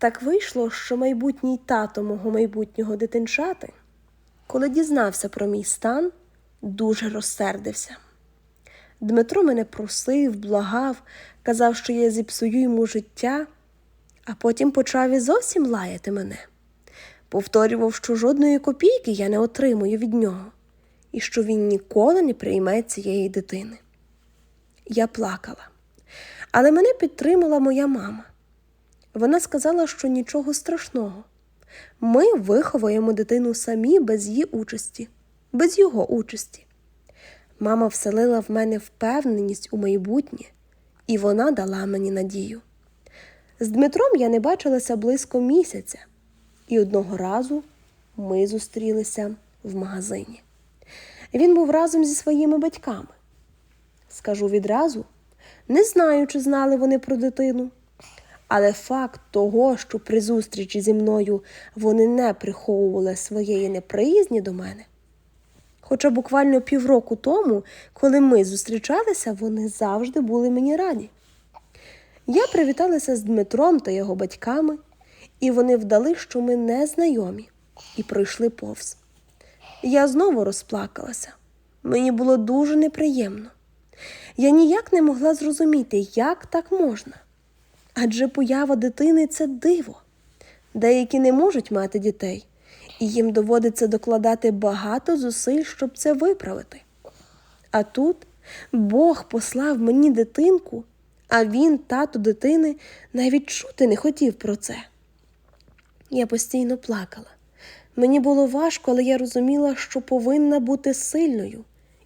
Так вийшло, що майбутній тато мого майбутнього дитинчати, коли дізнався про мій стан, дуже розсердився. Дмитро мене просив, благав, казав, що я зіпсую йому життя, а потім почав і зовсім лаяти мене. Повторював, що жодної копійки я не отримую від нього, і що він ніколи не прийме цієї дитини. Я плакала, але мене підтримала моя мама. Вона сказала, що нічого страшного. Ми виховуємо дитину самі без її участі, без його участі. Мама вселила в мене впевненість у майбутнє, і вона дала мені надію. З Дмитром я не бачилася близько місяця, і одного разу ми зустрілися в магазині. Він був разом зі своїми батьками. Скажу відразу, не знаю, чи знали вони про дитину. Але факт того, що при зустрічі зі мною вони не приховували своєї неприязні до мене. Хоча буквально півроку тому, коли ми зустрічалися, вони завжди були мені раді. Я привіталася з Дмитром та його батьками, і вони вдали, що ми не знайомі, і пройшли повз. Я знову розплакалася. Мені було дуже неприємно. Я ніяк не могла зрозуміти, як так можна. Адже поява дитини це диво. Деякі не можуть мати дітей, і їм доводиться докладати багато зусиль, щоб це виправити. А тут Бог послав мені дитинку, а він, тато дитини, навіть чути не хотів про це. Я постійно плакала. Мені було важко, але я розуміла, що повинна бути сильною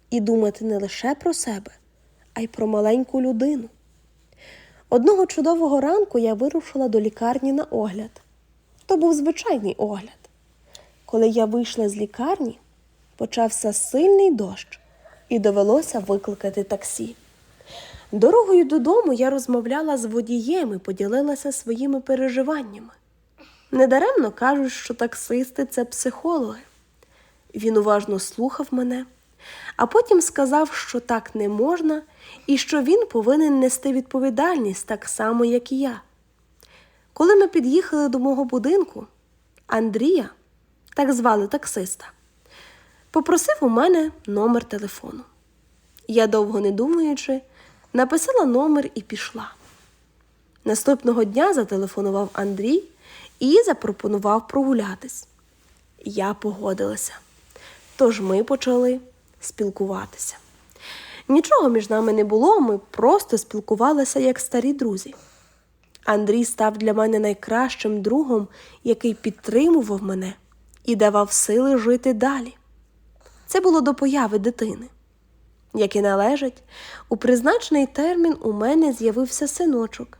і думати не лише про себе, а й про маленьку людину. Одного чудового ранку я вирушила до лікарні на огляд. То був звичайний огляд. Коли я вийшла з лікарні, почався сильний дощ, і довелося викликати таксі. Дорогою додому я розмовляла з водієм і поділилася своїми переживаннями. Недаремно кажуть, що таксисти це психологи. Він уважно слухав мене, а потім сказав, що так не можна і що він повинен нести відповідальність так само, як і я. Коли ми під'їхали до мого будинку, Андрія, так звали таксиста, попросив у мене номер телефону. Я, довго не думаючи, написала номер і пішла. Наступного дня зателефонував Андрій і запропонував прогулятись. Я погодилася. Тож ми почали спілкуватися. Нічого між нами не було, ми просто спілкувалися як старі друзі. Андрій став для мене найкращим другом, який підтримував мене і давав сили жити далі. Це було до появи дитини. Як і належить, у призначений термін у мене з'явився синочок,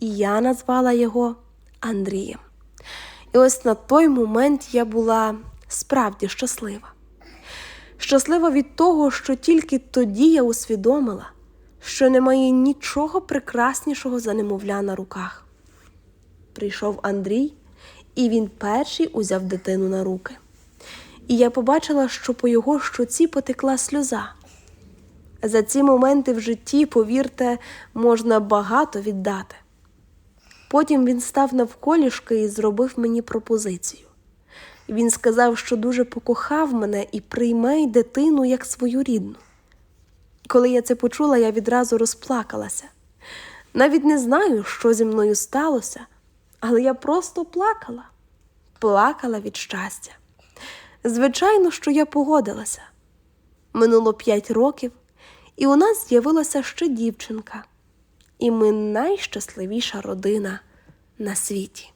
і я назвала його Андрієм. І ось на той момент я була справді щаслива. Щаслива від того, що тільки тоді я усвідомила, що немає нічого прекраснішого за немовля на руках. Прийшов Андрій, і він перший узяв дитину на руки. І я побачила, що по його щоці потекла сльоза. За ці моменти в житті, повірте, можна багато віддати. Потім він став навколішки і зробив мені пропозицію. Він сказав, що дуже покохав мене і прийме й дитину як свою рідну. Коли я це почула, я відразу розплакалася. Навіть не знаю, що зі мною сталося, але я просто плакала, плакала від щастя. Звичайно, що я погодилася. Минуло п'ять років, і у нас з'явилася ще дівчинка, і ми найщасливіша родина на світі.